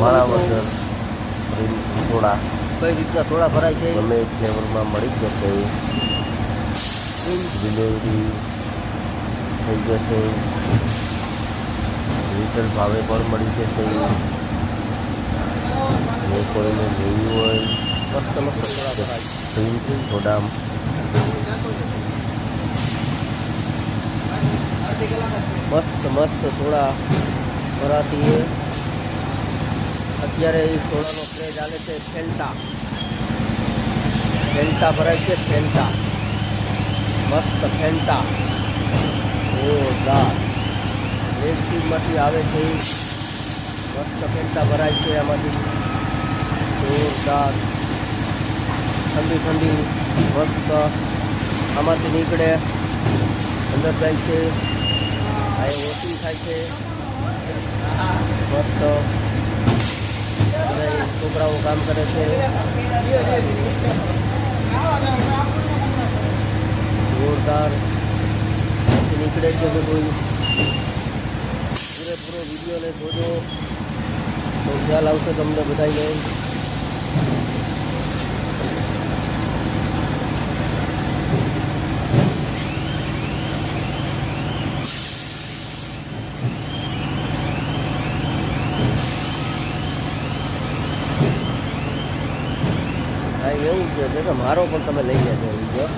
મારા વગર થોડા કઈ રીતના સોડા ભરાય છે? ગમે એ ફ્લેવરમાં મળી જશે. ડિલિવરી થઈ જશે. રિટેલ ભાવે પણ મળી જશે. જો કોઈને જોયું હોય મસ્ત મસ્ત સોડા છે થોડા મસ્ત મસ્ત સોડા ભરાતી છે. અત્યારે એ સોડાનો ક્રેઝ ચાલે છે ફેલ્ટા ફેલ્ટા ભરાય છે ફેલ્ટા મસ્ત ફેલ્ટા જોરદાર. રેસીમાંથી આવે છે એ. મસ્ત ફેલ્ટા ભરાય છે આમાંથી. જોરદાર. ઠંડી ઠંડી. મસ્ત. આમાંથી નીકળે. અંદર જાય છે. આ ઓછી થાય છે. મસ્ત. છોકરાઓ કામ કરે છે. જોરદાર. નીકળે છે બધું પૂરેપૂરો વિડીયોને જોજો. તો ખ્યાલ આવશે તમને બધાને એવું છે. કે મારો પણ તમે લઈ લેજો વીડિયો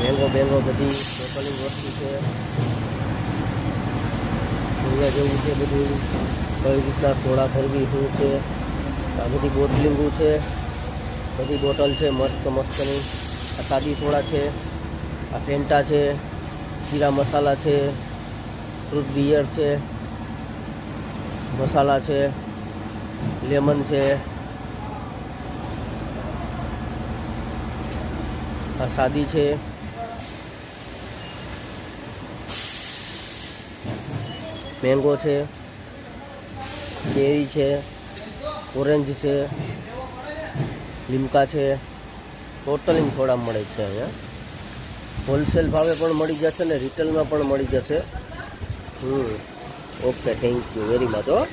મેંગો, બેંગો બધી બોટલિંગ વસ્તુ છે. જોયા જેવું છે બધું. કઈ રીતના સોડા કરવી શું છે? આ બધી બોટલિંગો છે. બધી બોટલ છે, મસ્ત, મસ્તની. આ સાદી સોડા છે. આ ફેન્ટા છે. જીરા મસાલા છે. ફ્રૂટ બિયર છે. મસાલા છે. લેમન છે. સાદી છે. મેંગો છે. કેરી છે. ઓરેન્જ છે. લીમકા છે. ટોટલી થોડા મળે છે અહીંયા. હોલસેલ ભાવે પણ મળી જશે ને રિટેલમાં પણ મળી જશે. હમ. Okay, thank you very much હો.